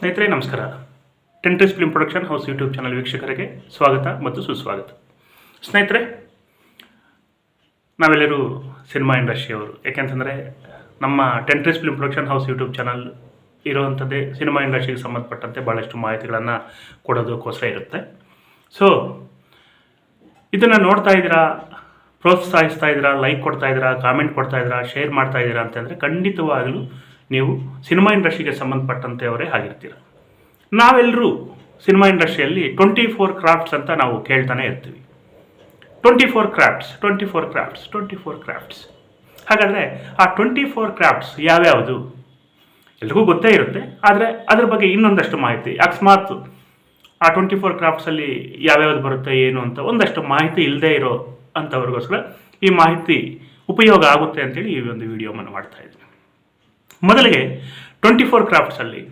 ಸ್ನೇಹಿತರೆ, ನಮಸ್ಕಾರ. Tentris film production house YouTube channel ವೀಕ್ಷಕರಿಗೆ ಸ್ವಾಗತ ಮತ್ತು ಸುಸ್ವಾಗತ. ಸ್ನೇಹಿತರೆ, ನಾವೆಲ್ಲರೂ ಸಿನಿಮಾ ಇಂಡಸ್ಟ್ರಿಯವರು ಯಾಕೆಂತಂದರೆ, ನಮ್ಮ Tentris film production house YouTube channel ಇರುವಂಥದ್ದೇ cinema ಇಂಡಸ್ಟ್ರಿಗೆ ಸಂಬಂಧಪಟ್ಟಂತೆ ಭಾಳಷ್ಟು ಮಾಹಿತಿಗಳನ್ನು ಕೊಡೋದಕ್ಕೋಸ್ಕರ ಇರುತ್ತೆ. ಸೊ ಇದನ್ನು ನೋಡ್ತಾ ಇದ್ದೀರಾ, ಪ್ರೋತ್ಸಾಹಿಸ್ತಾ ಇದ್ದೀರಾ ಲೈಕ್ ಕೊಡ್ತಾ ಇದ್ದೀರಾ ಕಾಮೆಂಟ್ ಕೊಡ್ತಾ ಇದ್ದೀರಾ ಶೇರ್ ಮಾಡ್ತಾ ಇದ್ದೀರಾ ಅಂತಂದರೆ ಖಂಡಿತವಾಗಲೂ ನೀವು ಸಿನಿಮಾ ಇಂಡಸ್ಟ್ರಿಗೆ ಸಂಬಂಧಪಟ್ಟಂತೆ ಅವರೇ ಆಗಿರ್ತೀರ. ನಾವೆಲ್ಲರೂ ಸಿನಿಮಾ ಇಂಡಸ್ಟ್ರಿಯಲ್ಲಿ ಟ್ವೆಂಟಿ ಫೋರ್ ಕ್ರಾಫ್ಟ್ಸ್ ಅಂತ ನಾವು ಕೇಳ್ತಾನೆ ಇರ್ತೀವಿ. Twenty four crafts, twenty four crafts, twenty four crafts. ಹಾಗಾದರೆ ಆ ಟ್ವೆಂಟಿ ಫೋರ್ ಕ್ರಾಫ್ಟ್ಸ್ ಯಾವ್ಯಾವುದು? ಎಲ್ರಿಗೂ ಗೊತ್ತೇ ಇರುತ್ತೆ. ಆದರೆ ಅದ್ರ ಬಗ್ಗೆ ಇನ್ನೊಂದಷ್ಟು ಮಾಹಿತಿ, ಅಕಸ್ಮಾತ್ ಆ ಟ್ವೆಂಟಿ ಫೋರ್ ಕ್ರಾಫ್ಟ್ಸಲ್ಲಿ ಯಾವ್ಯಾವ್ದು ಬರುತ್ತೆ, ಏನು ಅಂತ ಒಂದಷ್ಟು ಮಾಹಿತಿ ಇಲ್ಲದೆ ಇರೋ ಅಂಥವ್ರಿಗೋಸ್ಕರ ಈ ಮಾಹಿತಿ ಉಪಯೋಗ ಆಗುತ್ತೆ ಅಂತೇಳಿ ಈ ಒಂದು ವಿಡಿಯೋವನ್ನು ಮಾಡ್ತಾ ಇದ್ದೀನಿ. ಮೊದಲಿಗೆ ಟ್ವೆಂಟಿ ಫೋರ್ ಕ್ರಾಫ್ಟ್ಸಲ್ಲಿ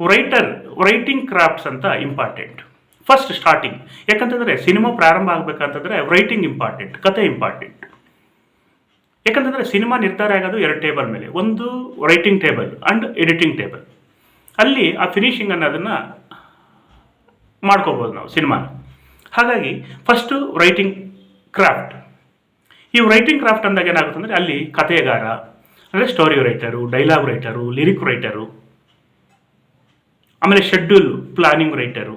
ರೈಟರ್ ರೈಟಿಂಗ್ ಕ್ರಾಫ್ಟ್ಸ್ ಅಂತ ಇಂಪಾರ್ಟೆಂಟ್ ಫಸ್ಟ್ ಸ್ಟಾರ್ಟಿಂಗ್ ಯಾಕಂತಂದರೆ ಸಿನಿಮಾ ಪ್ರಾರಂಭ ಆಗಬೇಕಂತಂದರೆ ರೈಟಿಂಗ್ ಇಂಪಾರ್ಟೆಂಟ್ ಕತೆ ಇಂಪಾರ್ಟೆಂಟ್ ಯಾಕಂತಂದರೆ ಸಿನಿಮಾ ನಿರ್ಧಾರ ಆಗೋದು ಎರಡು ಟೇಬಲ್ ಮೇಲೆ, ಒಂದು writing table and editing table ಅಲ್ಲಿ ಆ ಫಿನಿಶಿಂಗ್ ಅನ್ನೋದನ್ನು ಮಾಡ್ಕೋಬೋದು ನಾವು ಸಿನಿಮಾನ. ಹಾಗಾಗಿ ಫಸ್ಟು ರೈಟಿಂಗ್ ಕ್ರಾಫ್ಟ್ ಈ ರೈಟಿಂಗ್ ಕ್ರಾಫ್ಟ್ ಅಂದಾಗ ಏನಾಗುತ್ತೆ ಅಂದರೆ ಅಲ್ಲಿ ಕಥೆಗಾರ ಅಂದರೆ story writer dialogue writer lyric writer ಆಮೇಲೆ schedule planning writer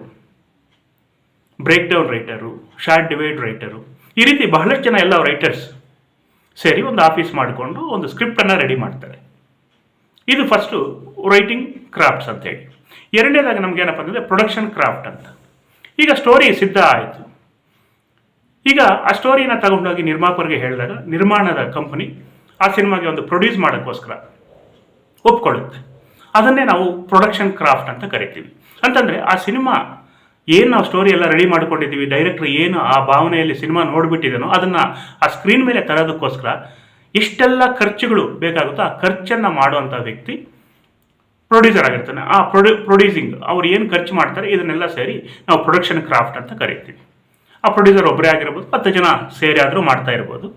break down writer short divide writer ಈ ರೀತಿ ಬಹಳಷ್ಟು ಜನ ಎಲ್ಲ ರೈಟರ್ಸ್ ಸೇರಿ ಒಂದು ಆಫೀಸ್ ಮಾಡಿಕೊಂಡು ಒಂದು ಸ್ಕ್ರಿಪ್ಟನ್ನು ರೆಡಿ ಮಾಡ್ತಾರೆ. ಇದು ಫಸ್ಟು ರೈಟಿಂಗ್ ಕ್ರಾಫ್ಟ್ಸ್ ಅಂತೇಳಿ ಎರಡನೇದಾಗ ನಮ್ಗೆ ಏನಪ್ಪ ಅಂತಂದರೆ ಪ್ರೊಡಕ್ಷನ್ ಕ್ರಾಫ್ಟ್ ಅಂತ. ಈಗ ಸ್ಟೋರಿ ಸಿದ್ಧ ಆಯಿತು. ಈಗ ಆ ಸ್ಟೋರಿನ ತಗೊಂಡೋಗಿ ನಿರ್ಮಾಪಕರಿಗೆ ಹೇಳಿದಾಗ ನಿರ್ಮಾಣದ ಕಂಪನಿ ಆ ಸಿನಿಮಾಗೆ ಒಂದು ಪ್ರೊಡ್ಯೂಸ್ ಮಾಡೋಕ್ಕೋಸ್ಕರ ಒಪ್ಕೊಳ್ಳುತ್ತೆ. ಅದನ್ನೇ ನಾವು ಪ್ರೊಡಕ್ಷನ್ ಕ್ರಾಫ್ಟ್ ಅಂತ ಕರಿತೀವಿ. ಅಂತಂದರೆ ಆ ಸಿನಿಮಾ ಏನು ನಾವು ಸ್ಟೋರಿ ಎಲ್ಲ ರೆಡಿ ಮಾಡ್ಕೊಂಡಿದ್ದೀವಿ ಡೈರೆಕ್ಟ್ರ್ ಏನು ಆ ಭಾವನೆಯಲ್ಲಿ ಸಿನಿಮಾ ನೋಡಿಬಿಟ್ಟಿದ್ದೇನೋ ಅದನ್ನು ಆ ಸ್ಕ್ರೀನ್ ಮೇಲೆ ತರೋದಕ್ಕೋಸ್ಕರ ಇಷ್ಟೆಲ್ಲ ಖರ್ಚುಗಳು ಬೇಕಾಗುತ್ತೋ ಆ ಖರ್ಚನ್ನು ಮಾಡುವಂಥ ವ್ಯಕ್ತಿ ಪ್ರೊಡ್ಯೂಸರ್ ಆಗಿರ್ತಾನೆ. ಆ ಪ್ರೊಡ್ಯೂ ಪ್ರೊಡ್ಯೂಸಿಂಗ್ ಅವ್ರು ಏನು ಖರ್ಚು ಮಾಡ್ತಾರೆ ಇದನ್ನೆಲ್ಲ ಸೇರಿ ನಾವು ಪ್ರೊಡಕ್ಷನ್ ಕ್ರಾಫ್ಟ್ ಅಂತ ಕರಿತೀವಿ. ಆ ಪ್ರೊಡ್ಯೂಸರ್ ಒಬ್ಬರೇ ಆಗಿರ್ಬೋದು, ಹತ್ತು ಜನ ಸೇರಿ ಆದರೂ ಮಾಡ್ತಾ ಇರ್ಬೋದು.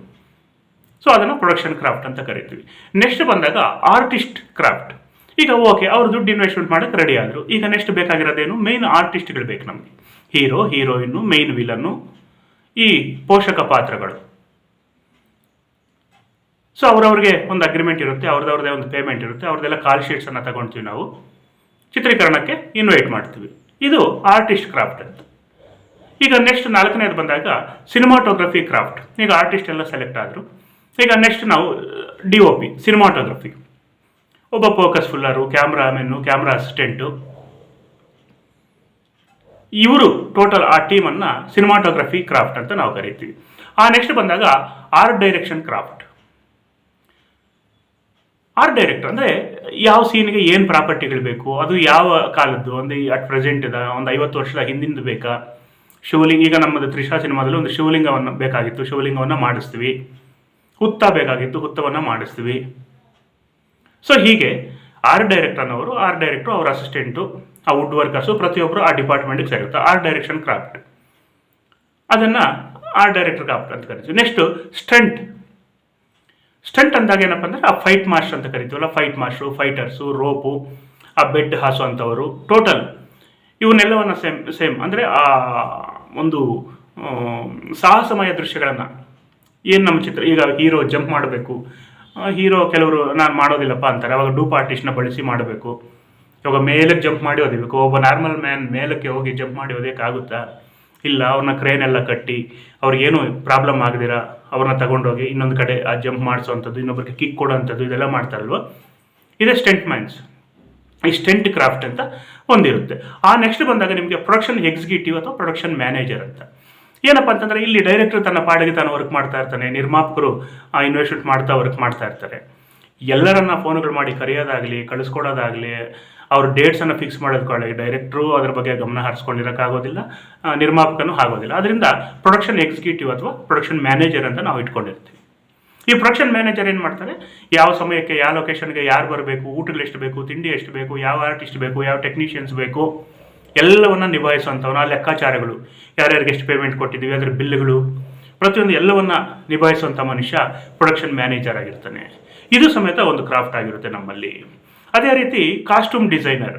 ಸೊ ಅದನ್ನು ಪ್ರೊಡಕ್ಷನ್ ಕ್ರಾಫ್ಟ್ ಅಂತ ಕರಿತೀವಿ. ನೆಕ್ಸ್ಟ್ ಬಂದಾಗ ಆರ್ಟಿಸ್ಟ್ ಕ್ರಾಫ್ಟ್ ಈಗ ಓಕೆ ಅವ್ರು ದುಡ್ಡು ಇನ್ವೆಸ್ಟ್ಮೆಂಟ್ ಮಾಡೋಕ್ಕೆ ರೆಡಿ ಆದರು. ಈಗ ನೆಕ್ಸ್ಟ್ ಬೇಕಾಗಿರೋದೇನು? ಮೇನ್ ಆರ್ಟಿಸ್ಟ್ಗಳು ಬೇಕು ನಮಗೆ. ಹೀರೋ ಹೀರೋಯಿನ್ನು ಮೇನ್ ವಿಲನ್ನು ಈ ಪೋಷಕ ಪಾತ್ರಗಳು. ಸೊ ಅವ್ರವ್ರಿಗೆ ಒಂದು ಅಗ್ರಿಮೆಂಟ್ ಇರುತ್ತೆ ಅವ್ರದವ್ರದೇ ಒಂದು ಪೇಮೆಂಟ್ ಇರುತ್ತೆ ಅವ್ರದ್ದೆಲ್ಲ ಕಾಲ್ ಶೀಟ್ಸನ್ನು ತಗೊಳ್ತೀವಿ ನಾವು. ಚಿತ್ರೀಕರಣಕ್ಕೆ ಇನ್ವೈಟ್ ಮಾಡ್ತೀವಿ. ಇದು ಆರ್ಟಿಸ್ಟ್ ಕ್ರಾಫ್ಟ್ ಅಂತ. ಈಗ ನೆಕ್ಸ್ಟ್ ನಾಲ್ಕನೇದು ಬಂದಾಗ ಸಿನಿಮಾಟೋಗ್ರಫಿ ಕ್ರಾಫ್ಟ್ ಈಗ ಆರ್ಟಿಸ್ಟ್ ಎಲ್ಲ ಸೆಲೆಕ್ಟ್ ಆದರು. ಈಗ ನೆಕ್ಸ್ಟ್ ನಾವು ಡಿ ಒ ಪಿ ಸಿನಿಮಾಟೋಗ್ರಫಿ ಒಬ್ಬ ಫೋಕಸ್ ಫುಲ್ಲರು ಕ್ಯಾಮ್ರಾಮೆನ್ನು ಕ್ಯಾಮ್ರಾ ಅಸಿಸ್ಟೆಂಟು ಇವರು ಟೋಟಲ್ ಆ ಟೀಮನ್ನು ಸಿನಿಮಾಟೋಗ್ರಫಿ ಕ್ರಾಫ್ಟ್ ಅಂತ ನಾವು ಕರಿತೀವಿ. ಆ ನೆಕ್ಸ್ಟ್ ಬಂದಾಗ art direction craft art director ಅಂದರೆ ಯಾವ ಸೀನ್ಗೆ ಏನು ಪ್ರಾಪರ್ಟಿಗಳು ಬೇಕು, ಅದು ಯಾವ ಕಾಲದ್ದು, ಒಂದು ಅಟ್ ಪ್ರೆಸೆಂಟ್ ಇದೆ ಒಂದು ಐವತ್ತು ವರ್ಷದ ಹಿಂದಿಂದು ಬೇಕಾ? ಶಿವಲಿಂಗ, ಈಗ ನಮ್ಮದು ತ್ರಿಷಾ ಸಿನಿಮಾದಲ್ಲಿ ಒಂದು ಶಿವಲಿಂಗವನ್ನು ಬೇಕಾಗಿತ್ತು, ಶಿವಲಿಂಗವನ್ನು ಮಾಡಿಸ್ತೀವಿ. ಹುತ್ತ ಬೇಕಾಗಿತ್ತು ಹುತ್ತವನ್ನು ಮಾಡಿಸ್ತೀವಿ. ಸೊ ಹೀಗೆ ಆರ್ ಡೈರೆಕ್ಟರ್ ಅನ್ನೋರು ಆರ್ ಡೈರೆಕ್ಟ್ರು ಅವ್ರ ಅಸಿಸ್ಟೆಂಟು ಆ ವುಡ್ ವರ್ಕರ್ಸು ಪ್ರತಿಯೊಬ್ಬರು ಆ ಡಿಪಾರ್ಟ್ಮೆಂಟ್ಗೆ ಸೇರುತ್ತೆ ಆರ್ ಡೈರೆಕ್ಷನ್ ಕ್ರಾಫ್ಟ್ ಅದನ್ನು ಆರ್ ಡೈರೆಕ್ಟರ್ ಕ್ರಾಫ್ಟ್ ಅಂತ ಕರಿತೀವಿ. ನೆಕ್ಸ್ಟು ಸ್ಟಂಟ್ ಸ್ಟಂಟ್ ಅಂದಾಗ ಏನಪ್ಪ ಅಂದರೆ ಆ ಫೈಟ್ ಮಾಸ್ಟರ್ ಅಂತ ಕರಿತೀವಲ್ಲ ಫೈಟ್ ಮಾಸ್ಟ್ರು ಫೈಟರ್ಸು ರೋಪು ಆ ಬೆಡ್ ಹಾಸುವಂಥವರು ಟೋಟಲ್ ಇವನ್ನೆಲ್ಲವನ್ನು ಸೇಮ್ ಸೇಮ್ ಅಂದರೆ ಆ ಒಂದು ಸಾಹಸಮಯ ದೃಶ್ಯಗಳನ್ನು ಏನು ನಮ್ಮ ಚಿತ್ರ? ಈಗ ಹೀರೋ ಜಂಪ್ ಮಾಡಬೇಕು. ಹೀರೋ ಕೆಲವರು, ನಾನು ಮಾಡೋದಿಲ್ಲಪ್ಪ ಅಂತಾರೆ. ಅವಾಗ ಡೂಪ್ ಆರ್ಟಿಸ್ಟ್ನ ಬಳಸಿ ಮಾಡಬೇಕು. ಇವಾಗ ಮೇಲಕ್ಕೆ ಜಂಪ್ ಮಾಡಿ ಓದಿಬೇಕು ಒಬ್ಬ ನಾರ್ಮಲ್ ಮ್ಯಾನ್ ಮೇಲಕ್ಕೆ ಹೋಗಿ ಜಂಪ್ ಮಾಡಿ ಓದೋಕ್ಕಾಗುತ್ತಾ ಇಲ್ಲ, ಅವ್ರನ್ನ ಕ್ರೇನ್ ಎಲ್ಲ ಕಟ್ಟಿ, ಅವ್ರಿಗೇನು ಪ್ರಾಬ್ಲಮ್ ಆಗದಿರ? ಅವ್ರನ್ನ ತಗೊಂಡೋಗಿ ಇನ್ನೊಂದು ಕಡೆ ಆ ಜಂಪ್ ಮಾಡಿಸೋವಂಥದ್ದು ಇನ್ನೊಬ್ಬರಿಗೆ ಕಿಕ್ ಕೊಡೋವಂಥದ್ದು ಇದೆಲ್ಲ ಮಾಡ್ತಾರಲ್ವ? ಇದೇ ಸ್ಟೆಂಟ್ ಮ್ಯಾನ್ಸ್. ಈ ಸ್ಟೆಂಟ್ ಕ್ರಾಫ್ಟ್ ಅಂತ ಒಂದಿರುತ್ತೆ. ಆ, ನೆಕ್ಸ್ಟ್ ಬಂದಾಗ ನಿಮಗೆ ಪ್ರೊಡಕ್ಷನ್ ಎಕ್ಸಿಕ್ಯೂಟಿವ್ ಅಥವಾ ಪ್ರೊಡಕ್ಷನ್ ಮ್ಯಾನೇಜರ್ ಅಂತ. ಏನಪ್ಪ ಅಂತಂದರೆ ಇಲ್ಲಿ ಡೈರೆಕ್ಟರ್ ತನ್ನ ಪಾಡಿಗೆ ತಾನು ವರ್ಕ್ ಮಾಡ್ತಾ ಇರ್ತಾನೆ, ನಿರ್ಮಾಪಕರು ಇನ್ವೆಸ್ಟ್ಮೆಂಟ್ ಮಾಡ್ತಾ ವರ್ಕ್ ಮಾಡ್ತಾ ಇರ್ತಾರೆ. ಎಲ್ಲರನ್ನ ಫೋನ್ಗಳು ಮಾಡಿ ಕರೆಯೋದಾಗಲಿ, ಕಳಿಸ್ಕೊಡೋದಾಗಲಿ, ಅವ್ರ ಡೇಟ್ಸನ್ನು ಫಿಕ್ಸ್ ಮಾಡೋದ್ಕೊಳ್ಳಿ ಡೈರೆಕ್ಟ್ರು ಅದ್ರ ಬಗ್ಗೆ ಗಮನ ಹರಿಸ್ಕೊಂಡಿರೋಕ್ಕಾಗೋದಿಲ್ಲ ನಿರ್ಮಾಪಕನು ಆಗೋದಿಲ್ಲ. ಅದರಿಂದ ಪ್ರೊಡಕ್ಷನ್ ಎಕ್ಸಿಕ್ಯೂಟಿವ್ ಅಥವಾ ಪ್ರೊಡಕ್ಷನ್ ಮ್ಯಾನೇಜರ್ ಅಂತ ನಾವು ಇಟ್ಕೊಂಡಿರ್ತೀವಿ. ಈ ಪ್ರೊಡಕ್ಷನ್ ಮ್ಯಾನೇಜರ್ ಏನು ಮಾಡ್ತಾರೆ? ಯಾವ ಸಮಯಕ್ಕೆ, ಯಾವ ಲೊಕೇಶನ್ಗೆ ಯಾರು ಬರಬೇಕು, ಊಟಗಳು ಎಷ್ಟು ಬೇಕು, ತಿಂಡಿ ಎಷ್ಟು ಬೇಕು, ಯಾವ ಆರ್ಟಿಸ್ಟ್ ಬೇಕು, ಯಾವ ಟೆಕ್ನಿಷಿಯನ್ಸ್ ಬೇಕು ಎಲ್ಲವನ್ನ ನಿಭಾಯಿಸುವಂಥವನ್ನ ಲೆಕ್ಕಾಚಾರಗಳು. ಯಾರ್ಯಾರಿಗೆ ಎಷ್ಟು ಪೇಮೆಂಟ್ ಕೊಟ್ಟಿದ್ದೀವಿ, ಅದರ ಬಿಲ್ಗಳು ಪ್ರತಿಯೊಂದು ಎಲ್ಲವನ್ನು ನಿಭಾಯಿಸುವಂಥ ಮನುಷ್ಯ ಪ್ರೊಡಕ್ಷನ್ ಮ್ಯಾನೇಜರ್ ಆಗಿರ್ತಾನೆ. ಇದು ಸಮೇತ ಒಂದು ಕ್ರಾಫ್ಟ್ ಆಗಿರುತ್ತೆ ನಮ್ಮಲ್ಲಿ. ಅದೇ ರೀತಿ ಕಾಸ್ಟ್ಯೂಮ್ ಡಿಸೈನರ್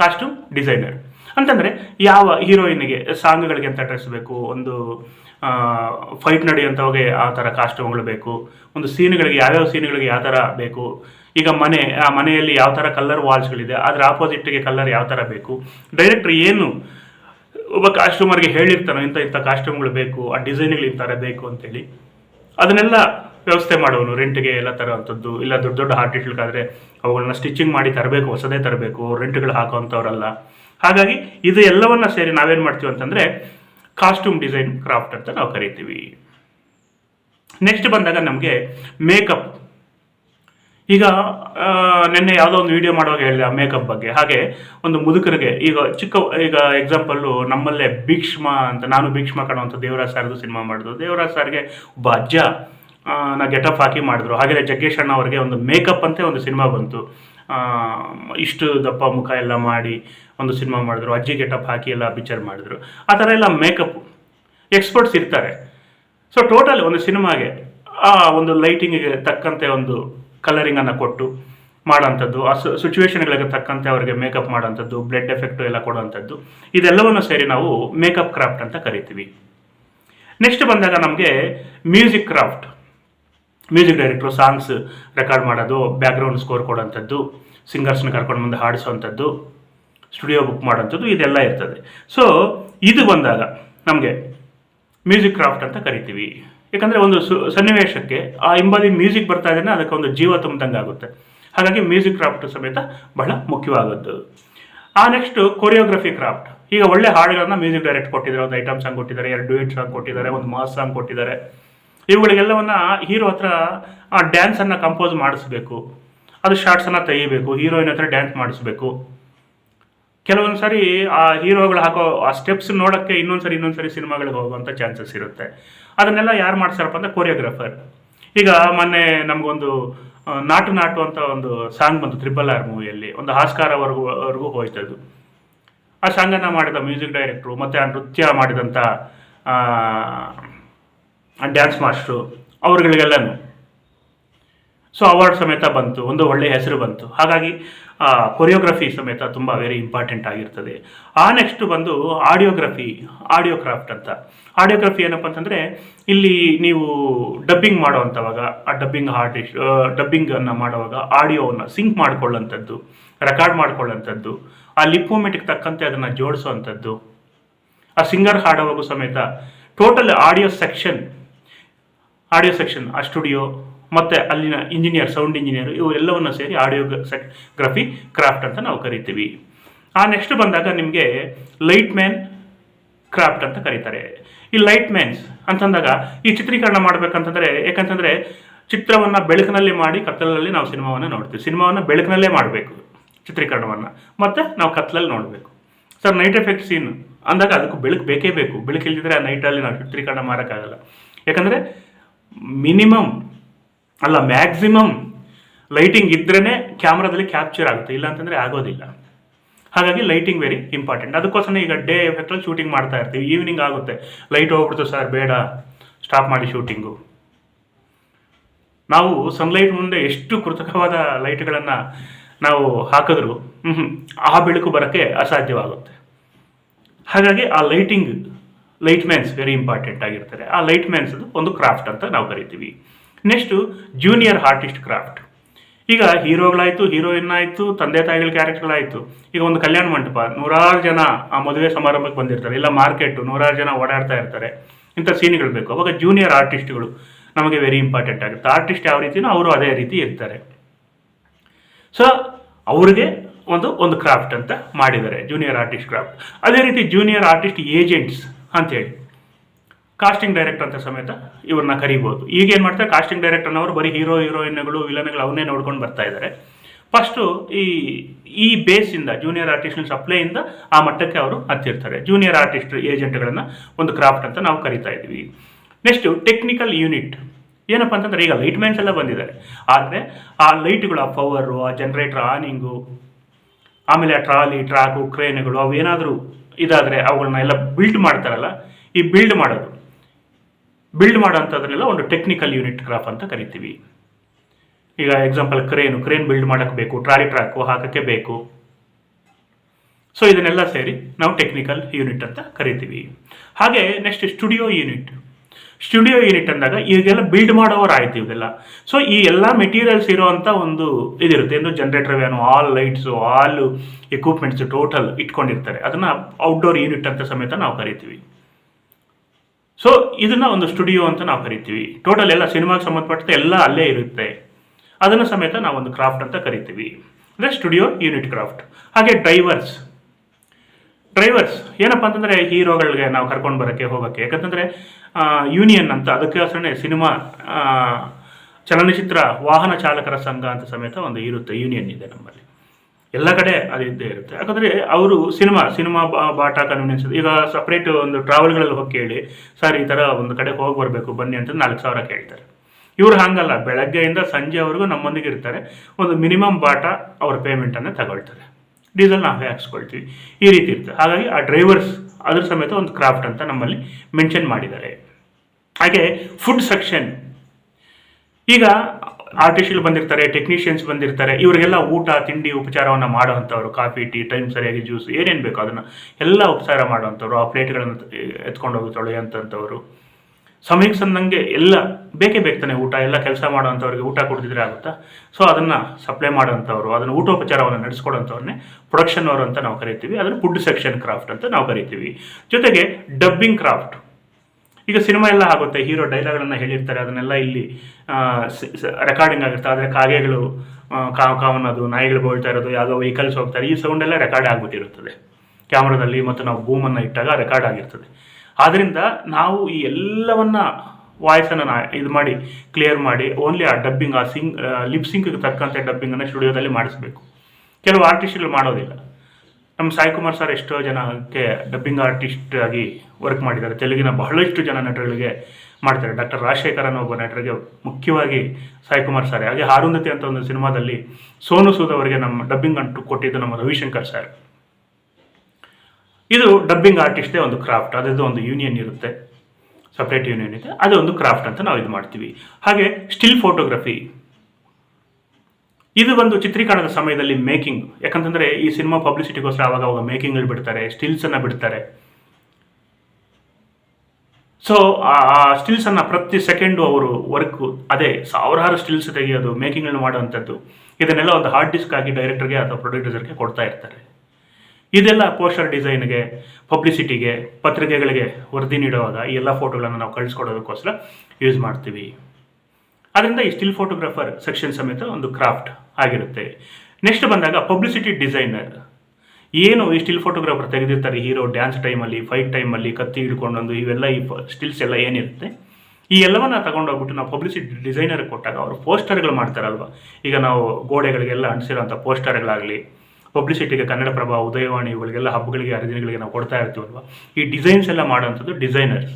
ಕಾಸ್ಟ್ಯೂಮ್ ಡಿಸೈನರ್ ಅಂತಂದರೆ ಯಾವ ಹೀರೋಯಿನ್ಗೆ, ಸಾಂಗ್ಗಳಿಗೆ ಅಂತ ಡ್ರೆಸ್ ಬೇಕು, ಒಂದು ಫೈಟ್ ನಡೆಯುವಂಥವಾಗೆ ಆ ಥರ ಕಾಸ್ಟ್ಯೂಮ್ಗಳು ಬೇಕು, ಒಂದು ಸೀನ್ಗಳಿಗೆ ಯಾವ್ಯಾವ ಸೀನ್ಗಳಿಗೆ ಯಾವ ಥರ ಬೇಕು ಈಗ ಮನೆ, ಆ ಮನೆಯಲ್ಲಿ ಯಾವ ಥರ ಕಲರ್ ವಾಲ್ಸ್ಗಳಿದೆ ಅದರ ಆಪೋಸಿಟ್ಗೆ ಕಲರ್ ಯಾವ ಥರ ಬೇಕು? ಡೈರೆಕ್ಟ್ರ್ ಏನು ಒಬ್ಬ ಕಾಸ್ಟ್ಯೂಮರ್ಗೆ ಹೇಳಿರ್ತಾನೋ, ಇಂಥ ಇಂಥ ಕಾಸ್ಟ್ಯೂಮ್ಗಳು ಬೇಕು, ಆ ಡಿಸೈನ್ಗಳು ಈ ಥರ ಬೇಕು ಅಂತೇಳಿ, ಅದನ್ನೆಲ್ಲ ವ್ಯವಸ್ಥೆ ಮಾಡೋನು ರೆಂಟ್ಗೆ ಎಲ್ಲ ತರೋವಂಥದ್ದು, ಇಲ್ಲ ದೊಡ್ಡ ದೊಡ್ಡ ಆರ್ಟಿಸ್ಟ್ಗಳಾದರೆ ಅವುಗಳನ್ನ ಸ್ಟಿಚಿಂಗ್ ಮಾಡಿ ತರಬೇಕು, ಹೊಸದೇ ತರಬೇಕು ರೆಂಟ್ಗಳು ಹಾಕೋವಂಥವ್ರಲ್ಲ. ಹಾಗಾಗಿ ಇದು ಎಲ್ಲವನ್ನ ಸೇರಿ ನಾವೇನು ಮಾಡ್ತೀವಿ ಅಂತಂದರೆ ಕಾಸ್ಟ್ಯೂಮ್ ಡಿಸೈನ್ ಕ್ರಾಫ್ಟ್ ಅಂತ ನಾವು ಕರಿತೀವಿ. ನೆಕ್ಸ್ಟ್ ಬಂದಾಗ ನಮಗೆ ಮೇಕಪ್ ಈಗ ನಿನ್ನೆ ಯಾವುದೋ ಒಂದು ವಿಡಿಯೋ ಮಾಡುವಾಗ ಹೇಳಿದೆ ಆ ಮೇಕಪ್ ಬಗ್ಗೆ. ಹಾಗೆ ಒಂದು ಮುದುಕರಿಗೆ, ಈಗ ಚಿಕ್ಕ, ಈಗ ಎಕ್ಸಾಂಪಲ್ಲು ನಮ್ಮಲ್ಲೇ ಭೀಕ್ಷ್ಮ ಅಂತ, ನಾನು ಭೀಕ್ಷ್ಮ ಕಾಣುವಂಥ ದೇವರಾಜ್ ಸರ್ದು ಸಿನಿಮಾ ಮಾಡಿದ್ರು. ದೇವರಾಜ್ ಸರ್ಗೆ ಒಬ್ಬ ಅಜ್ಜ ನಾ ಗೆಟಪ್ ಹಾಕಿ ಮಾಡಿದ್ರು. ಹಾಗೆ ಜಗ್ಗೇಶ್ ಅಣ್ಣ ಅವರಿಗೆ ಒಂದು ಮೇಕಪ್ ಅಂತೆ ಒಂದು ಸಿನಿಮಾ ಬಂತು. ಇಷ್ಟು ದಪ್ಪ ಮುಖ ಎಲ್ಲ ಮಾಡಿ ಒಂದು ಸಿನಿಮಾ ಮಾಡಿದ್ರು. ಅಜ್ಜಿ ಗೆಟಪ್ ಹಾಕಿ ಎಲ್ಲ ಪಿಕ್ಚರ್ ಮಾಡಿದ್ರು. ಆ ಥರ ಎಲ್ಲ ಮೇಕಪ್ ಎಕ್ಸ್ಪರ್ಟ್ಸ್ ಇರ್ತಾರೆ. ಸೊ ಟೋಟಲ್ ಒಂದು ಸಿನಿಮಾಗೆ ಆ, ಒಂದು ಲೈಟಿಂಗಿಗೆ ತಕ್ಕಂತೆ ಒಂದು ಕಲರಿಂಗನ್ನು ಕೊಟ್ಟು ಮಾಡೋಂಥದ್ದು ಆ ಸಿಚುವೇಶನ್ಗಳಿಗೆ ತಕ್ಕಂತೆ ಅವರಿಗೆ ಮೇಕಪ್ ಮಾಡೋಂಥದ್ದು ಬ್ಲಡ್ ಎಫೆಕ್ಟು ಎಲ್ಲ ಕೊಡುವಂಥದ್ದು, ಇದೆಲ್ಲವನ್ನು ಸೇರಿ ನಾವು ಮೇಕಪ್ ಕ್ರಾಫ್ಟ್ ಅಂತ ಕರಿತೀವಿ. ನೆಕ್ಸ್ಟ್ ಬಂದಾಗ ನಮಗೆ music craft music director songs record ಮಾಡೋದು ಬ್ಯಾಕ್ಗ್ರೌಂಡ್ ಸ್ಕೋರ್ ಕೊಡೋಂಥದ್ದು ಸಿಂಗರ್ಸ್ನ ಕರ್ಕೊಂಡು ಮುಂದೆ ಹಾಡಿಸೋವಂಥದ್ದು ಸ್ಟುಡಿಯೋ ಬುಕ್ ಮಾಡೋಂಥದ್ದು ಇದೆಲ್ಲ ಇರ್ತದೆ. ಸೊ ಇದು ಬಂದಾಗ ನಮಗೆ ಮ್ಯೂಸಿಕ್ ಕ್ರಾಫ್ಟ್ ಅಂತ ಕರಿತೀವಿ. ಯಾಕಂದರೆ ಒಂದು ಸನ್ನಿವೇಶಕ್ಕೆ ಆ ಹಿಂಬದಿ ಮ್ಯೂಸಿಕ್ ಬರ್ತಾ ಇದ್ರೆ ಅದಕ್ಕೆ ಒಂದು ಜೀವ ತುಂಬ್ದಂಗೆ ಆಗುತ್ತೆ. ಹಾಗಾಗಿ ಮ್ಯೂಸಿಕ್ ಕ್ರಾಫ್ಟ್ ಸಮೇತ ಬಹಳ ಮುಖ್ಯವಾದದ್ದು. ಆ ನೆಕ್ಸ್ಟ್ ಕೊರಿಯೋಗ್ರಫಿ ಕ್ರಾಫ್ಟ್ ಈಗ ಒಳ್ಳೆ ಹಾಡುಗಳನ್ನ ಮ್ಯೂಸಿಕ್ ಡೈರೆಕ್ಟ್ ಕೊಟ್ಟಿದ್ದಾರೆ. ಒಂದು ಐಟಮ್ ಸಾಂಗ್ ಕೊಟ್ಟಿದ್ದಾರೆ, ಎರಡು ಡ್ಯೂಯೆಟ್ ಸಾಂಗ್ ಕೊಟ್ಟಿದ್ದಾರೆ, ಒಂದು ಮಾಸ್ ಸಾಂಗ್ ಕೊಟ್ಟಿದ್ದಾರೆ. ಇವುಗಳಿಗೆಲ್ಲವನ್ನ ಹೀರೋ ಹತ್ರ ಆ ಡ್ಯಾನ್ಸನ್ನು ಕಂಪೋಸ್ ಮಾಡಿಸ್ಬೇಕು. ಅದು ಶಾರ್ಟ್ಸನ್ನು ತೆಗಿಬೇಕು ಹೀರೋಯಿನ್ ಹತ್ರ ಡ್ಯಾನ್ಸ್ ಮಾಡಿಸ್ಬೇಕು. ಕೆಲವೊಂದು ಸಾರಿ ಆ ಹೀರೋಗಳು ಹಾಕೋ ಆ ಸ್ಟೆಪ್ಸ್ ನೋಡೋಕ್ಕೆ ಇನ್ನೊಂದು ಸರಿ ಇನ್ನೊಂದು ಸರಿ ಸಿನಿಮಾಗಳಿಗೆ ಹೋಗುವಂಥ ಚಾನ್ಸಸ್ ಇರುತ್ತೆ. ಅದನ್ನೆಲ್ಲ ಯಾರು ಮಾಡ್ತಾರಪ್ಪ ಅಂದರೆ ಕೊರಿಯೋಗ್ರಾಫರ್ ಈಗ ಮೊನ್ನೆ ನಮಗೊಂದು ನಾಟು ನಾಟು ಅಂತ ಒಂದು ಸಾಂಗ್ ಬಂತು ತ್ರಿಬಲ್ ಆರ್ ಮೂವಿಯಲ್ಲಿ ಒಂದು ಆಸ್ಕಾರವರೆಗೂ ವರೆಗೂ ಹೋಯ್ತದು ಆ ಸಾಂಗನ್ನು ಮಾಡಿದ ಮ್ಯೂಸಿಕ್ ಡೈರೆಕ್ಟ್ರು ಮತ್ತು ಆ ನೃತ್ಯ ಮಾಡಿದಂಥ ಡ್ಯಾನ್ಸ್ ಮಾಸ್ಟ್ರು ಅವ್ರಗಳಿಗೆಲ್ಲನೂ. ಸೊ ಅವಾರ್ಡ್ ಸಮೇತ ಬಂತು, ಒಂದು ಒಳ್ಳೆಯ ಹೆಸರು ಬಂತು. ಹಾಗಾಗಿ ಕೊರಿಯೋಗ್ರಫಿ ಸಮೇತ ತುಂಬ ವೆರಿ ಇಂಪಾರ್ಟೆಂಟ್ ಆಗಿರ್ತದೆ. ಆ ನೆಕ್ಸ್ಟ್ ಬಂದು ಆಡಿಯೋಗ್ರಫಿ ಆಡಿಯೋ ಕ್ರಾಫ್ಟ್ ಅಂತ. ಆಡಿಯೋಗ್ರಫಿ ಏನಪ್ಪ ಅಂತಂದರೆ, ಇಲ್ಲಿ ನೀವು ಡಬ್ಬಿಂಗ್ ಮಾಡುವಂಥವಾಗ ಆ ಡಬ್ಬಿಂಗ್ ಆರ್ಟಿಸ್ಟ್ ಡಬ್ಬಿಂಗನ್ನು ಮಾಡುವಾಗ ಆಡಿಯೋವನ್ನು ಸಿಂಕ್ ಮಾಡ್ಕೊಳ್ಳೋಂಥದ್ದು ರೆಕಾರ್ಡ್ ಮಾಡ್ಕೊಳ್ಳೋಂಥದ್ದು ಆ ಲಿಪ್ ತಕ್ಕಂತೆ ಅದನ್ನು ಜೋಡಿಸೋವಂಥದ್ದು ಆ ಸಿಂಗರ್ ಹಾಡುವಾಗೂ ಸಮೇತ total audio section audio section ಆ ಸ್ಟುಡಿಯೋ ಮತ್ತು ಅಲ್ಲಿನ ಇಂಜಿನಿಯರ್ ಸೌಂಡ್ ಇಂಜಿನಿಯರ್ ಇವರೆಲ್ಲವನ್ನು ಸೇರಿ ಆಡಿಯೋ ಗ್ರಫಿ ಕ್ರಾಫ್ಟ್ ಅಂತ ನಾವು ಕರಿತೀವಿ. ಆ ನೆಕ್ಸ್ಟ್ ಬಂದಾಗ ನಿಮಗೆ ಲೈಟ್ ಮ್ಯಾನ್ ಕ್ರಾಫ್ಟ್ ಅಂತ ಕರೀತಾರೆ. ಈ ಲೈಟ್ ಮ್ಯಾನ್ಸ್ ಅಂತಂದಾಗ ಈ ಚಿತ್ರೀಕರಣ ಮಾಡಬೇಕಂತಂದರೆ ಯಾಕಂತಂದರೆ ಚಿತ್ರವನ್ನು ಬೆಳಕಿನಲ್ಲಿ ಮಾಡಿ ಕತ್ತಲಲ್ಲಿ ನಾವು ಸಿನಿಮಾವನ್ನು ನೋಡ್ತೀವಿ. ಸಿನಿಮಾವನ್ನು ಬೆಳಕಿನಲ್ಲೇ ಮಾಡಬೇಕು ಚಿತ್ರೀಕರಣವನ್ನು. ಮತ್ತು ನಾವು ಕತ್ತಲಲ್ಲಿ ನೋಡಬೇಕು. ಸರ್ ನೈಟ್ ಎಫೆಕ್ಟ್ ಸೀನ್ ಅಂದಾಗ ಅದಕ್ಕೆ ಬೆಳಕು ಬೇಕೇ ಬೇಕು. ಬೆಳಕು ಆ ಆ ನೈಟಲ್ಲಿ ನಾವು ಚಿತ್ರೀಕರಣ ಮಾಡೋಕ್ಕಾಗಲ್ಲ. ಯಾಕಂದರೆ ಮಿನಿಮಮ್ ಅಲ್ಲ ಮ್ಯಾಕ್ಸಿಮಮ್ ಲೈಟಿಂಗ್ ಇದ್ರೇ ಕ್ಯಾಮ್ರಾದಲ್ಲಿ ಕ್ಯಾಪ್ಚರ್ ಆಗುತ್ತೆ ಇಲ್ಲ ಅಂತಂದರೆ ಆಗೋದಿಲ್ಲ. ಹಾಗಾಗಿ ಲೈಟಿಂಗ್ ವೆರಿ ಇಂಪಾರ್ಟೆಂಟ್ ಅದಕ್ಕೋಸ್ಕರ ಈಗ ಡೇ ಎಫೆಕ್ಟಲ್ಲಿ ಶೂಟಿಂಗ್ ಮಾಡ್ತಾ ಇರ್ತೀವಿ ಈವ್ನಿಂಗ್ ಆಗುತ್ತೆ. ಲೈಟ್ ಹೋಗ್ಬಿಡ್ತು ಸರ್ ಬೇಡ ಸ್ಟಾಪ್ ಮಾಡಿ ಶೂಟಿಂಗು ನಾವು ಸನ್ಲೈಟ್ ಮುಂದೆ ಎಷ್ಟು ಕೃತಕವಾದ ಲೈಟ್ಗಳನ್ನು ನಾವು ಹಾಕಿದ್ರು ಆ ಬೆಳಕು ಬರೋಕ್ಕೆ ಅಸಾಧ್ಯವಾಗುತ್ತೆ. ಹಾಗಾಗಿ ಆ lighting light mans very important ಆಗಿರ್ತಾರೆ ಆ ಲೈಟ್ ಮ್ಯಾನ್ಸ್ ಒಂದು ಕ್ರಾಫ್ಟ್ ಅಂತ ನಾವು ಕರಿತೀವಿ. ನೆಕ್ಸ್ಟು ಜೂನಿಯರ್ ಆರ್ಟಿಸ್ಟ್ ಕ್ರಾಫ್ಟ್ ಈಗ ಹೀರೋಗಳಾಯಿತು ಹೀರೋಯಿನ್ ಆಯಿತು, ತಂದೆ ತಾಯಿಗಳ ಕ್ಯಾರೆಕ್ಟರ್ಗಳಾಯಿತು ಈಗ ಒಂದು ಕಲ್ಯಾಣ ಮಂಟಪ, ನೂರಾರು ಜನ ಆ ಮದುವೆ ಸಮಾರಂಭಕ್ಕೆ ಬಂದಿರ್ತಾರೆ. ಇಲ್ಲ ಮಾರ್ಕೆಟು ನೂರಾರು ಜನ ಓಡಾಡ್ತಾ ಇರ್ತಾರೆ. ಇಂಥ ಸೀನ್ಗಳು ಬೇಕು. ಅವಾಗ ಜೂನಿಯರ್ ಆರ್ಟಿಸ್ಟ್ಗಳು ನಮಗೆ ವೆರಿ ಇಂಪಾರ್ಟೆಂಟ್ ಆಗುತ್ತೆ. ಆರ್ಟಿಸ್ಟ್ ಯಾವ ರೀತಿನೋ ಅವರು ಅದೇ ರೀತಿ ಇರ್ತಾರೆ. ಸೊ ಅವ್ರಿಗೆ ಒಂದು ಒಂದು ಕ್ರಾಫ್ಟ್ ಅಂತ ಮಾಡಿದ್ದಾರೆ ಜೂನಿಯರ್ ಆರ್ಟಿಸ್ಟ್ ಕ್ರಾಫ್ಟ್ ಅದೇ ರೀತಿ ಜೂನಿಯರ್ ಆರ್ಟಿಸ್ಟ್ ಏಜೆಂಟ್ಸ್ ಅಂತೇಳಿ ಕಾಸ್ಟಿಂಗ್ ಡೈರೆಕ್ಟರ್ ಅಂತ ಸಮೇತ ಇವ್ರನ್ನ ಕರಿಬೋದು. ಈಗ ಏನು ಮಾಡ್ತಾರೆ ಕಾಸ್ಟಿಂಗ್ ಡೈರೆಕ್ಟರ್ನವರು ಬರೀ ಹೀರೋ ಹೀರೋಯಿನ್ಗಳು ವಿಲನ್ಗಳು ಅವನ್ನೇ ನೋಡ್ಕೊಂಡು ಬರ್ತಾ ಇದ್ದಾರೆ ಫಸ್ಟು ಈ ಈ ಬೇಸಿಂದ ಜೂನಿಯರ್ ಆರ್ಟಿಸ್ಟ್ನ ಸಪ್ಲೈಯಿಂದ ಆ ಮಟ್ಟಕ್ಕೆ ಅವರು ಹತ್ತಿರ್ತಾರೆ. ಜೂನಿಯರ್ ಆರ್ಟಿಸ್ಟ್ ಏಜೆಂಟ್ಗಳನ್ನು ಒಂದು ಕ್ರಾಫ್ಟ್ ಅಂತ ನಾವು ಕರಿತಾ ಇದ್ದೀವಿ ನೆಕ್ಸ್ಟು ಟೆಕ್ನಿಕಲ್ ಯೂನಿಟ್ ಏನಪ್ಪ ಅಂತಂದರೆ, ಈಗ ಲೈಟ್ ಮ್ಯಾನ್ಸ್ ಎಲ್ಲ ಬಂದಿದ್ದಾರೆ. ಆದರೆ ಆ ಲೈಟ್ಗಳು ಆ ಪವರು ಆ ಜನ್ರೇಟರ್ ಆನಿಂಗು ಆಮೇಲೆ ಆ ಟ್ರಾಲಿ ಟ್ರಾಕು ಕ್ರೇನ್ಗಳು ಅವೇನಾದರೂ ಇದಾದರೆ ಅವುಗಳನ್ನ ಎಲ್ಲ ಬಿಲ್ಡ್ ಮಾಡ್ತಾರಲ್ಲ, ಈ ಬಿಲ್ಡ್ ಮಾಡೋದು. ಬಿಲ್ಡ್ ಮಾಡೋಂಥದ್ದನ್ನೆಲ್ಲ ಒಂದು ಟೆಕ್ನಿಕಲ್ ಯೂನಿಟ್ ಗ್ರಾಫ್ ಅಂತ ಕರಿತೀವಿ. ಈಗ ಎಕ್ಸಾಂಪಲ್ ಕ್ರೇನು ಕ್ರೇನ್ ಬಿಲ್ಡ್ ಮಾಡೋಕ್ಕೆ ಬೇಕು ಟ್ರಾಲಿ ಟ್ರ್ಯಾಕು ಹಾಕೋಕ್ಕೆ ಬೇಕು. ಸೊ ಇದನ್ನೆಲ್ಲ ಸೇರಿ ನಾವು ಟೆಕ್ನಿಕಲ್ ಯೂನಿಟ್ ಅಂತ ಕರಿತೀವಿ. ಹಾಗೆ next studio unit studio unit ಅಂದಾಗ ಈಗೆಲ್ಲ ಬಿಲ್ಡ್ ಮಾಡೋರು ಆಯ್ತು ಇವೆಲ್ಲ ಸೊ ಈ ಎಲ್ಲ ಮೆಟೀರಿಯಲ್ಸ್ ಇರೋವಂಥ ಒಂದು ಇದಿರುತ್ತೆ. ಏನು generator van all lights all equipments total ಇಟ್ಕೊಂಡಿರ್ತಾರೆ. ಅದನ್ನು ಔಟ್ಡೋರ್ ಯೂನಿಟ್ ಅಂತ ಸಮೇತ ನಾವು ಕರಿತೀವಿ. ಸೊ ಇದನ್ನ ಒಂದು ಸ್ಟುಡಿಯೋ ಅಂತ ನಾವು ಕರಿತೀವಿ. ಟೋಟಲ್ ಎಲ್ಲ ಸಿನಿಮಾಗೆ ಸಂಬಂಧಪಟ್ಟ ಎಲ್ಲ ಅಲ್ಲೇ ಇರುತ್ತೆ. ಅದನ್ನು ಸಮೇತ ನಾವು ಒಂದು ಕ್ರಾಫ್ಟ್ ಅಂತ ಕರಿತೀವಿ. ಅಂದರೆ ಸ್ಟುಡಿಯೋ ಯೂನಿಟ್ ಕ್ರಾಫ್ಟ್ ಹಾಗೆ ಡ್ರೈವರ್ಸ್ ಡ್ರೈವರ್ಸ್ ಏನಪ್ಪ ಅಂತಂದರೆ ಹೀರೋಗಳಿಗೆ ನಾವು ಕರ್ಕೊಂಡು ಬರೋಕ್ಕೆ, ಹೋಗೋಕ್ಕೆ. ಯಾಕಂತಂದರೆ ಯೂನಿಯನ್ ಅಂತ ಅದಕ್ಕೋಸ್ಕರನೇ ಸಿನಿಮಾ ಚಲನಚಿತ್ರ ವಾಹನ ಚಾಲಕರ ಸಂಘ ಅಂತ ಸಮೇತ ಒಂದು ಇರುತ್ತೆ ಯೂನಿಯನ್ ಇದೆ ನಮ್ಮಲ್ಲಿ. ಎಲ್ಲ ಕಡೆ ಅದು ಇದ್ದೇ ಇರುತ್ತೆ. ಯಾಕಂದರೆ ಅವರು ಸಿನಿಮಾ ಸಿನಿಮಾ ಬಾಟ ಕನ್ವೀನಿಯನ್ಸ್ ಈಗ ಸಪ್ರೇಟ್ ಒಂದು ಟ್ರಾವೆಲ್ಗಳಲ್ಲಿ ಹೋಗಿ ಕೇಳಿ, ಸರ್, ಈ ಥರ ಒಂದು ಕಡೆ ಹೋಗಿ ಬರಬೇಕು, ಬನ್ನಿ ಅಂತ ನಾಲ್ಕು ಸಾವಿರ ಕೇಳ್ತಾರೆ. ಇವ್ರು ಹಾಗಲ್ಲ. ಬೆಳಗ್ಗೆಯಿಂದ ಸಂಜೆವರೆಗೂ ನಮ್ಮೊಂದಿಗೆ ಇರ್ತಾರೆ. ಒಂದು ಮಿನಿಮಮ್ ಬಾಟ ಅವ್ರ ಪೇಮೆಂಟನ್ನು ತಗೊಳ್ತಾರೆ. ಡೀಸೆಲ್ ನಾವೇ ಹಾಕ್ಸ್ಕೊಳ್ತೀವಿ. ಈ ರೀತಿ ಇರುತ್ತೆ. ಹಾಗಾಗಿ ಆ ಡ್ರೈವರ್ಸ್ ಅದ್ರ ಸಮೇತ ಒಂದು ಕ್ರಾಫ್ಟ್ ಅಂತ ನಮ್ಮಲ್ಲಿ ಮೆನ್ಷನ್ ಮಾಡಿದ್ದಾರೆ. ಹಾಗೆ ಫುಡ್ ಸೆಕ್ಷನ್ ಈಗ ಆರ್ಟಿಸ್ಟ್ಗಳು ಬಂದಿರ್ತಾರೆ ಟೆಕ್ನಿಷಿಯನ್ಸ್ ಬಂದಿರ್ತಾರೆ, ಇವರಿಗೆಲ್ಲ ಊಟ, ತಿಂಡಿ ಉಪಚಾರವನ್ನು ಮಾಡುವಂಥವ್ರು, ಕಾಫಿ, ಟೀ, ಟೈಮ್ ಸರಿಯಾಗಿ ಜ್ಯೂಸ್ ಏನೇನು ಬೇಕೋ ಅದನ್ನು ಎಲ್ಲ ಉಪಚಾರ ಮಾಡುವಂಥವ್ರು, ಆ ಪ್ಲೇಟ್ಗಳನ್ನು ಎತ್ಕೊಂಡು ಹೋಗಿ ತೊಳೆಯುವಂಥವ್ರು ಸಮಯಕ್ಕೆ ಸಂದಂಗೆ ಎಲ್ಲ ಬೇಕೇ ಬೇಕು ತಾನೆ ಊಟ, ಎಲ್ಲ ಕೆಲಸ ಮಾಡುವಂಥವ್ರಿಗೆ ಊಟ ಕೊಡ್ತಿದ್ರೆ ಆಗುತ್ತಾ? ಸೊ ಅದನ್ನು ಸಪ್ಲೈ ಮಾಡೋಂಥವ್ರು ಅದನ್ನು ಊಟೋಪಚಾರವನ್ನು ನಡೆಸ್ಕೊಡೋಂಥವ್ರನ್ನೇ ಪ್ರೊಡಕ್ಷನ್ ಅವರು ಅಂತ ನಾವು ಕರಿತೀವಿ, ಅದನ್ನು ಫುಡ್ ಸೆಕ್ಷನ್ ಕ್ರಾಫ್ಟ್ ಅಂತ ನಾವು ಕರಿತೀವಿ. ಜೊತೆಗೆ ಡಬ್ಬಿಂಗ್ ಕ್ರಾಫ್ಟ್ ಈಗ ಸಿನಿಮಾ ಎಲ್ಲ ಆಗುತ್ತೆ, ಹೀರೋ ಡೈಲಾಗ್ಗಳನ್ನ ಹೇಳಿರ್ತಾರೆ, ಅದನ್ನೆಲ್ಲ ಇಲ್ಲಿ ರೆಕಾರ್ಡಿಂಗ್ ಆಗಿರುತ್ತೆ, ಆದರೆ ಕಾಗೆಗಳು ಕಾವು ಕಾವನ್ನೋದು ನಾಯಿಗಳು ಬೋಳ್ತಾ ಇರೋದು, ಯಾವುದೋ ವೆಹಿಕಲ್ಸ್ ಹೋಗ್ತಾರೆ, ಈ ಸೌಂಡ್ ಎಲ್ಲ ರೆಕಾರ್ಡ್ ಆಗಿಬಿಟ್ಟಿರುತ್ತದೆ. ಕ್ಯಾಮ್ರಾದಲ್ಲಿ ಮತ್ತು ನಾವು ಬೂಮನ್ನು ಇಟ್ಟಾಗ ರೆಕಾರ್ಡ್ ಆಗಿರ್ತದೆ. ಆದ್ದರಿಂದ ನಾವು ಈ ಎಲ್ಲವನ್ನ ವಾಯ್ಸನ್ನು ನಾ, ಇದು ಮಾಡಿ ಕ್ಲಿಯರ್ ಮಾಡಿ ಓನ್ಲಿ ಆ ಡಬ್ಬಿಂಗ್ ಆ ಸಿಂಗ್ ಲಿಪ್ ಸಿಂಕ್ಗೆ ತಕ್ಕಂತೆ ಡಬ್ಬಿಂಗನ್ನು ಸ್ಟುಡಿಯೋದಲ್ಲಿ ಮಾಡಿಸ್ಬೇಕು. ಕೆಲವು ಆರ್ಟಿಸ್ಟ್ಗಳು ಮಾಡೋದಿಲ್ಲ. ನಮ್ಮ ಸಾಯಿ ಕುಮಾರ್ ಸರ್ ಎಷ್ಟೋ ಜನಕ್ಕೆ ಡಬ್ಬಿಂಗ್ ಆರ್ಟಿಸ್ಟ್ ಆಗಿ ವರ್ಕ್ ಮಾಡಿದ್ದಾರೆ. ತೆಲುಗಿನ ಬಹಳಷ್ಟು ಜನ ನಟರುಗಳಿಗೆ ಮಾಡ್ತಾರೆ. ಡಾಕ್ಟರ್ ರಾಜಶೇಖರ್ ಅನ್ನೋ ಒಬ್ಬ ನಟರಿಗೆ ಮುಖ್ಯವಾಗಿ ಸಾಯಿ ಕುಮಾರ್ ಸರ್ ಹಾಗೆ ಹಾರುಂದತಿ ಅಂತ ಒಂದು ಸಿನಿಮಾದಲ್ಲಿ ಸೋನು ಸೂದ್ ಅವರಿಗೆ ನಮ್ಮ ಡಬ್ಬಿಂಗ್ ಅಂಟು ಕೊಟ್ಟಿದ್ದು ನಮ್ಮ ರವಿಶಂಕರ್ ಸರ್ ಇದು ಡಬ್ಬಿಂಗ್ ಆರ್ಟಿಸ್ಟೇ ಒಂದು ಕ್ರಾಫ್ಟ್ ಅದರದ್ದು ಒಂದು ಯೂನಿಯನ್ ಇರುತ್ತೆ. ಸಪ್ರೇಟ್ ಯೂನಿಯನ್ ಇದೆ. ಅದು ಒಂದು ಕ್ರಾಫ್ಟ್ ಅಂತ ನಾವು ಇದು ಮಾಡ್ತೀವಿ. ಹಾಗೆ ಸ್ಟಿಲ್ ಫೋಟೋಗ್ರಫಿ ಇದು ಒಂದು ಚಿತ್ರೀಕರಣದ ಸಮಯದಲ್ಲಿ ಮೇಕಿಂಗ್ ಯಾಕಂತಂದರೆ ಈ ಸಿನಿಮಾ ಪಬ್ಲಿಸಿಟಿಗೋಸ್ಕರ ಆವಾಗ ಅವಾಗ ಮೇಕಿಂಗ್ಗಳು ಬಿಡ್ತಾರೆ ಸ್ಟಿಲ್ಸ್ ಅನ್ನ ಬಿಡ್ತಾರೆ. ಸೊ ಆ ಸ್ಟಿಲ್ಸ್ ಅನ್ನ ಪ್ರತಿ ಸೆಕೆಂಡು ಅವರು ವರ್ಕ್ ಅದೇ ಸಾವಿರಾರು ಸ್ಟಿಲ್ಸ್ ತೆಗೆಯೋದು ಮೇಕಿಂಗ್ಗಳನ್ನ ಮಾಡುವಂಥದ್ದು. ಇದನ್ನೆಲ್ಲ ಒಂದು ಹಾರ್ಡ್ ಡಿಸ್ಕ್ ಆಗಿ ಡೈರೆಕ್ಟರ್ಗೆ ಅಥವಾ ಪ್ರೊಡ್ಯೂಸರ್ಗೆ ಕೊಡ್ತಾ ಇರ್ತಾರೆ. ಇದೆಲ್ಲ ಪೋಸ್ಟರ್ ಡಿಸೈನ್ಗೆ ಪಬ್ಲಿಸಿಟಿಗೆ ಪತ್ರಿಕೆಗಳಿಗೆ ವರದಿ ನೀಡುವಾಗ ಈ ಎಲ್ಲ ಫೋಟೋಗಳನ್ನು ನಾವು ಕಳಿಸ್ಕೊಡೋದಕ್ಕೋಸ್ಕರ ಯೂಸ್ ಮಾಡ್ತೀವಿ. ಅದರಿಂದ ಈ ಸ್ಟಿಲ್ ಫೋಟೋಗ್ರಾಫರ್ ಸೆಕ್ಷನ್ ಸಮೇತ ಒಂದು ಕ್ರಾಫ್ಟ್ ಆಗಿರುತ್ತೆ. ನೆಕ್ಸ್ಟ್ ಬಂದಾಗ ಪಬ್ಲಿಸಿಟಿ ಡಿಸೈನರ್ ಏನು ಈ ಸ್ಟಿಲ್ ಫೋಟೋಗ್ರಾಫರ್ ತೆಗೆದಿರ್ತಾರೆ? ಹೀರೋ ಡ್ಯಾನ್ಸ್ ಟೈಮಲ್ಲಿ ಫೈಟ್ ಟೈಮಲ್ಲಿ ಕತ್ತಿ ಹಿಡ್ಕೊಂಡೊಂದು, ಇವೆಲ್ಲ ಈ ಸ್ಟಿಲ್ಸ್ ಎಲ್ಲ ಏನಿರುತ್ತೆ? ಈ ಎಲ್ಲವನ್ನ ತಗೊಂಡೋಗ್ಬಿಟ್ಟು ನಾವು ಪಬ್ಲಿಸಿಟಿ ಡಿಸೈನರ್ ಕೊಟ್ಟಾಗ ಅವರು ಪೋಸ್ಟರ್ಗಳು ಮಾಡ್ತಾರಲ್ವ? ಈಗ ನಾವು ಗೋಡೆಗಳಿಗೆಲ್ಲ ಅಂಟಿಸಿರೋಂಥ ಪೋಸ್ಟರ್ಗಳಾಗಲಿ ಪಬ್ಲಿಸಿಟಿಗೆ ಕನ್ನಡಪ್ರಭ, ಉದಯವಾಣಿ, ಇವುಗಳಿಗೆಲ್ಲ ಹಬ್ಬಗಳಿಗೆ, ಹರಿದಿನಗಳಿಗೆ ನಾವು ಕೊಡ್ತಾ ಇರ್ತೀವಲ್ವ? ಈ ಡಿಸೈನ್ಸ್ ಎಲ್ಲ ಮಾಡೋಂಥದ್ದು ಡಿಸೈನರ್ಸ್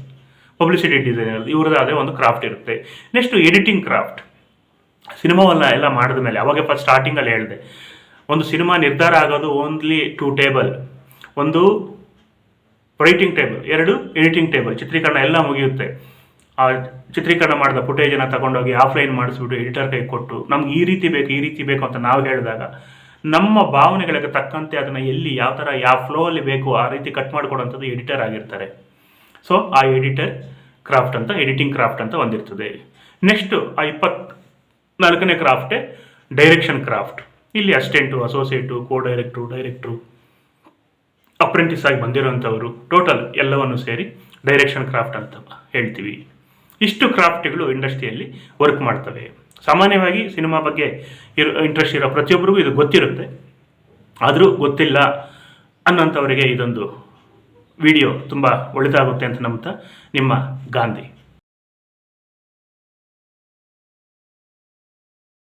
ಪಬ್ಲಿಸಿಟಿ ಡಿಸೈನರ್ ಇವ್ರದ್ದಾದೇ ಒಂದು ಕ್ರಾಫ್ಟ್ ಇರುತ್ತೆ. ನೆಕ್ಸ್ಟ್ ಎಡಿಟಿಂಗ್ ಕ್ರಾಫ್ಟ್ ಸಿನಿಮಾವನ್ನ ಎಲ್ಲ ಮಾಡಿದ ಮೇಲೆ, ಅವಾಗ ಫಸ್ಟ್ ಸ್ಟಾರ್ಟಿಂಗಲ್ಲಿ ಹೇಳಿದೆ. ಒಂದು ಸಿನಿಮಾ ನಿರ್ಧಾರ ಆಗೋದು ಓನ್ಲಿ ಟೂ ಟೇಬಲ್ ಒಂದು ರೈಟಿಂಗ್ ಟೇಬಲ್ ಎರಡು ಎಡಿಟಿಂಗ್ ಟೇಬಲ್ ಚಿತ್ರೀಕರಣ ಎಲ್ಲ ಮುಗಿಯುತ್ತೆ. ಆ ಚಿತ್ರೀಕರಣ ಮಾಡಿದ ಫುಟೇಜನ್ನು ತಗೊಂಡೋಗಿ ಆಫ್ಲೈನ್ ಮಾಡಿಸ್ಬಿಟ್ಟು ಎಡಿಟರ್ ಕೈ ಕೊಟ್ಟು, ನಮ್ಗೆ ಈ ರೀತಿ ಬೇಕು, ಈ ರೀತಿ ಬೇಕು ಅಂತ ನಾವು ಹೇಳಿದಾಗ, ನಮ್ಮ ಭಾವನೆಗಳಿಗೆ ತಕ್ಕಂತೆ ಅದನ್ನು ಎಲ್ಲಿ, ಯಾವ ಥರ ಯಾವ ಫ್ಲೋ ಅಲ್ಲಿ ಬೇಕು, ಆ ರೀತಿ ಕಟ್ ಮಾಡಿಕೊಡೋಂಥದ್ದು ಎಡಿಟರ್ ಆಗಿರ್ತಾರೆ. ಸೊ ಆ ಎಡಿಟರ್ ಕ್ರಾಫ್ಟ್ ಅಂತ ಎಡಿಟಿಂಗ್ ಕ್ರಾಫ್ಟ್ ಅಂತ ಒಂದಿರ್ತದೆ. ನೆಕ್ಸ್ಟು ಆ ಇಪ್ಪತ್ ನಾಲ್ಕನೇ ಕ್ರಾಫ್ಟೇ ಡೈರೆಕ್ಷನ್ ಕ್ರಾಫ್ಟ್ ಇಲ್ಲಿ assistant associate co director director apprentice ಆಗಿ ಬಂದಿರುವಂಥವರು ಟೋಟಲ್ ಎಲ್ಲವನ್ನು ಸೇರಿ ಡೈರೆಕ್ಷನ್ ಕ್ರಾಫ್ಟ್ ಅಂತ ಹೇಳ್ತೀವಿ. ಇಷ್ಟು ಕ್ರಾಫ್ಟ್ಗಳು ಇಂಡಸ್ಟ್ರಿಯಲ್ಲಿ ವರ್ಕ್ ಮಾಡ್ತವೆ. ಸಾಮಾನ್ಯವಾಗಿ ಸಿನಿಮಾ ಬಗ್ಗೆ ಇರೋ ಇಂಟ್ರೆಸ್ಟ್ ಇರೋ ಪ್ರತಿಯೊಬ್ಬರಿಗೂ ಇದು ಗೊತ್ತಿರುತ್ತೆ. ಆದರೂ ಗೊತ್ತಿಲ್ಲ ಅನ್ನೋಂಥವರಿಗೆ ಇದೊಂದು ವಿಡಿಯೋ ತುಂಬ ಒಳ್ಳೆಯದಾಗುತ್ತೆ ಅಂತ ನಂಬ್ತಾ ನಿಮ್ಮ ಗಾಂಧಿ.